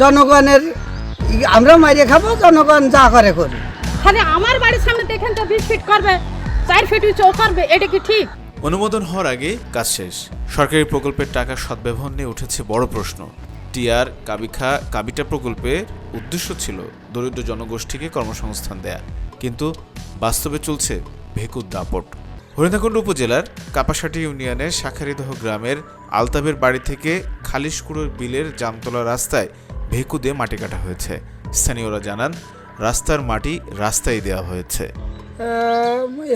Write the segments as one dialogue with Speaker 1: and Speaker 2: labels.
Speaker 1: জনগণের আমরা মারিয়ে খাব জনগণ যা করে করি
Speaker 2: খালি আমার বাড়ির সামনে দেখেন তো বিশ ফিট করবে চার ফিট চৌ করবে এটা কি ঠিক?
Speaker 3: অনুমোদন হওয়ার আগে কাজ শেষ। সরকারি প্রকল্পের টাকা সদ্ব্যবহার নিয়ে উঠেছে বড় প্রশ্ন। টিআর কাবিখা কাবিটা প্রকল্পের উদ্দেশ্য ছিল দরিদ্র জনগোষ্ঠীকে কর্মসংস্থান দেয়া। কিন্তু বাস্তবে চলছে ভেকুর দাপট। হরিণাকুণ্ড উপজেলার কাপাসাটি ইউনিয়নের শাখারিদহ গ্রামের আলতাবের বাড়ি থেকে খালিশকুড়োর বিলের জামতলা রাস্তায় ভেকু দিয়ে মাটি কাটা হয়েছে। স্থানীয়রা জানান রাস্তার মাটি রাস্তায় দেওয়া হয়েছে।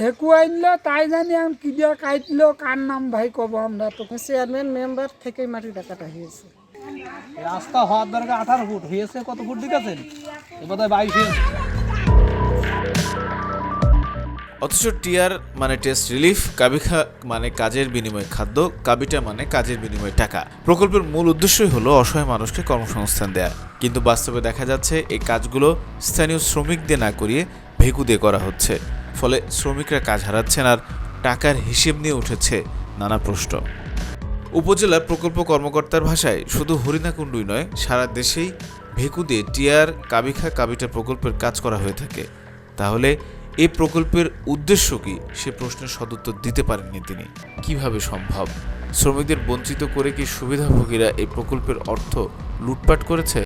Speaker 1: হেকু আইনলো তাই জানি আমি কি দিয়ে কাটলো কার নাম ভাই কব আমরা তো
Speaker 2: চেয়ারম্যান মেম্বার থেকে মাটি কাটা হয়েছে।
Speaker 4: রাস্তা হওয়ার দরকার আঠারো ফুট হয়েছে কত ফুট দিকেছেন এবার বাইশ হয়েছে
Speaker 3: অথচ টিয়ার মানে টেস্ট রিলিফ কাবিখা মানে কাজের বিনিময়ে খাদ্য, কাবিটা মানে কাজের বিনিময়ে টাকা। প্রকল্পের মূল উদ্দেশ্যই হলো অসহায় মানুষকে কর্মসংস্থান দেয়া। কিন্তু বাস্তবে দেখা যাচ্ছে এই কাজগুলো স্থানীয় শ্রমিকদের না করিয়ে ভেকু দিয়ে করা হচ্ছে। ফলে শ্রমিকরা কাজ হারাচ্ছেন আর টাকার হিসেব নিয়ে উঠেছে নানা প্রশ্ন। উপজেলা প্রকল্প কর্মকর্তার ভাষায় শুধু হরিণাকুণ্ডুই নয়, সারা দেশেই ভেকু দিয়ে টিআর কাবিখা কাবিটা প্রকল্পের কাজ করা হয়ে থাকে। তাহলে এই প্রকল্পের উদ্দেশ্য কি? সে প্রশ্নের সদুত্তর দিতে পারেননি তিনি। কীভাবে সম্ভব? শ্রমিকদের বঞ্চিত করে কি সুবিধাভোগীরা এই প্রকল্পের অর্থ লুটপাট করেছে?